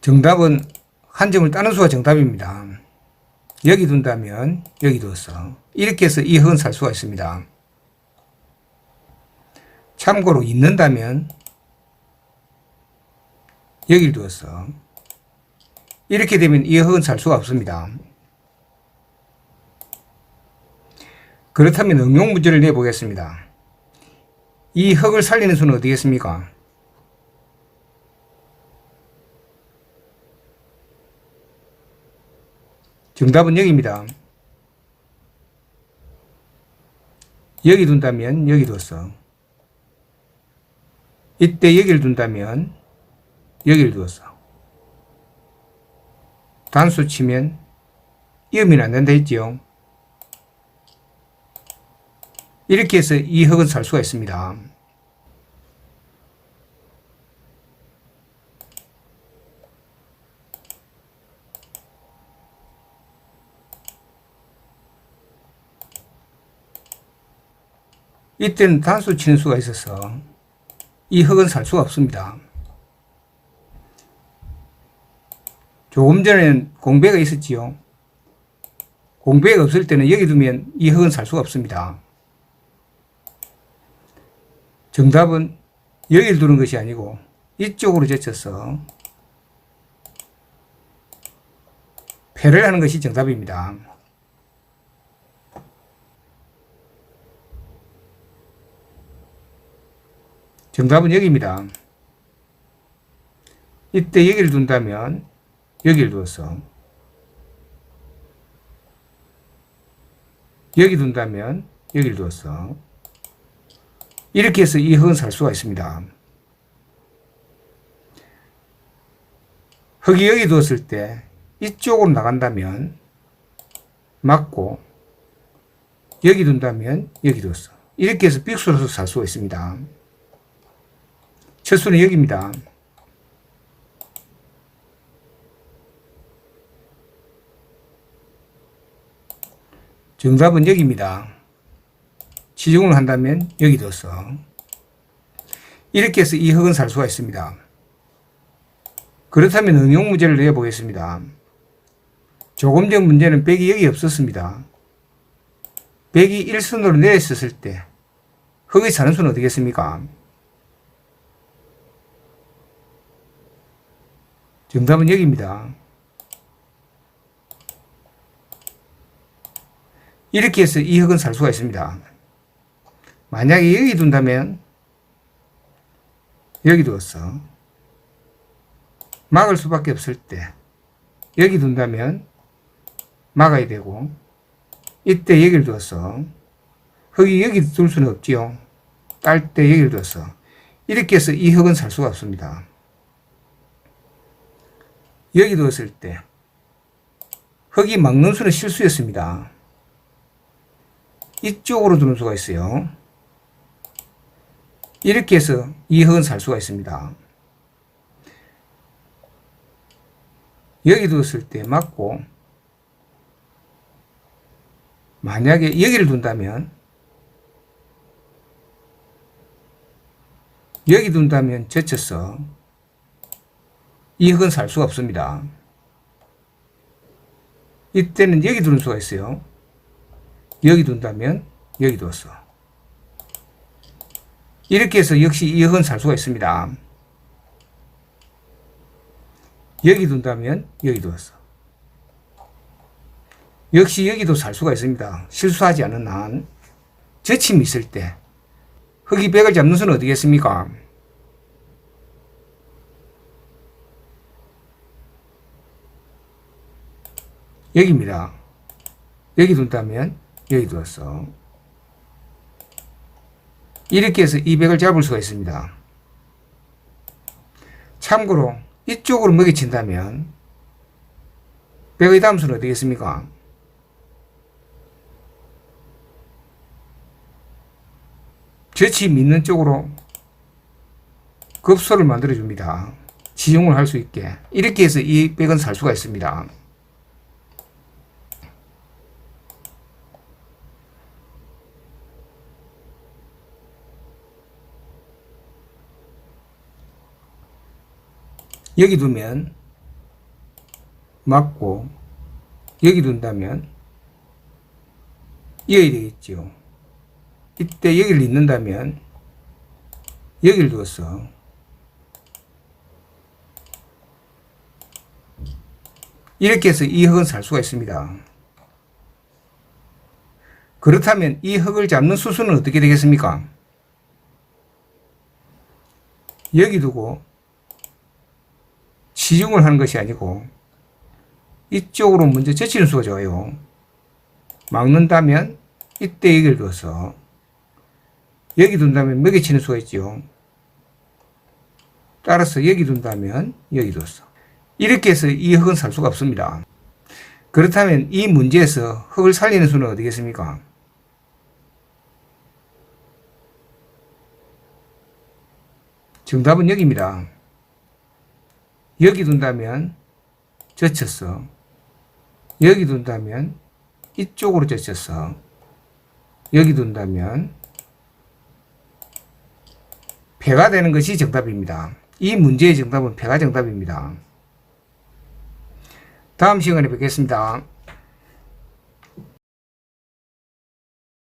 정답은 한 점을 따는 수가 정답입니다. 여기 둔다면 여기 두었어. 이렇게 해서 이 흙은 살 수가 있습니다. 참고로 있는다면 여기를 두었어. 이렇게 되면 이 흙은 살 수가 없습니다. 그렇다면 응용 문제를 내보겠습니다. 이 흙을 살리는 수는 어디겠습니까? 정답은 여기입니다. 여기 둔다면 여기 뒀어. 이때 여기를 둔다면 여기를 두었어. 단수 치면 이음이 안 된다 했지요. 이렇게 해서 이 흙은 살 수가 있습니다. 이때는 단수 치는 수가 있어서 이 흙은 살 수가 없습니다. 조금 전에는 공배가 있었지요. 공배가 없을 때는 여기 두면 이 흙은 살 수가 없습니다. 정답은 여기를 두는 것이 아니고 이쪽으로 제쳐서 패를 하는 것이 정답입니다. 정답은 여기입니다. 이때 여기를 둔다면 여기를 두었어. 여기 둔다면 여기를 두었어. 이렇게 해서 이 흙은 살 수가 있습니다. 흙이 여기 두었을 때 이쪽으로 나간다면 맞고 여기 둔다면 여기 두었어. 이렇게 해서 빅수로서 살 수가 있습니다. 첫 수는 여기입니다. 정답은 여기입니다. 지중을 한다면 여기 뒀어. 이렇게 해서 이 흙은 살 수가 있습니다. 그렇다면 응용 문제를 내보겠습니다. 조금 전 문제는 백이 여기 없었습니다. 백이 1순으로 내렸었을 때 흙의 사는 수는 어디겠습니까? 정답은 여기입니다. 이렇게 해서 이 흙은 살 수가 있습니다. 만약에 여기 둔다면 여기 두었어. 막을 수밖에 없을 때 여기 둔다면 막아야 되고 이때 여기를 두었어. 흙이 여기 둘 수는 없지요. 딸 때 여기를 두었어. 이렇게 해서 이 흙은 살 수가 없습니다. 여기 두었을 때 흙이 막는 수는 실수였습니다. 이쪽으로 두는 수가 있어요. 이렇게 해서 이 흙은 살 수가 있습니다. 여기 두었을 때 맞고 만약에 여기를 둔다면 여기 둔다면 젖혀서 이 흙은 살 수가 없습니다. 이때는 여기 두는 수가 있어요. 여기 둔다면 여기 뒀어. 이렇게 해서 역시 이 흙은 살 수가 있습니다. 여기 둔다면 여기 두었어. 역시 여기도 살 수가 있습니다. 실수하지 않은 한 저침이 있을 때 흙이 백을 잡는 수는 어디겠습니까? 여기입니다. 여기 둔다면 여기 두었어. 이렇게 해서 200을 잡을 수가 있습니다. 참고로 이쪽으로 먹이친다면 100의 담수는 어디겠습니까? 젖이 믿는 쪽으로 급소를 만들어 줍니다. 지용을 할 수 있게. 이렇게 해서 이 100은 살 수가 있습니다. 여기 두면 맞고 여기 둔다면 이어야 되겠죠. 이때 여기를 잇는다면 여기를 두었어. 이렇게 해서 이 흙은 살 수가 있습니다. 그렇다면 이 흙을 잡는 수순은 어떻게 되겠습니까? 여기 두고 치중을 하는 것이 아니고 이쪽으로 먼저 젖히는 수가 좋아요. 막는다면 이때 여기를 둬서 여기 둔다면 먹이 치는 수가 있죠. 따라서 여기 둔다면 여기 뒀어. 이렇게 해서 이 흙은 살 수가 없습니다. 그렇다면 이 문제에서 흙을 살리는 수는 어디겠습니까? 정답은 여기입니다. 여기 둔다면 젖혔어. 여기 둔다면 이쪽으로 젖혔어. 여기 둔다면 배가 되는 것이 정답입니다. 이 문제의 정답은 배가 정답입니다. 다음 시간에 뵙겠습니다.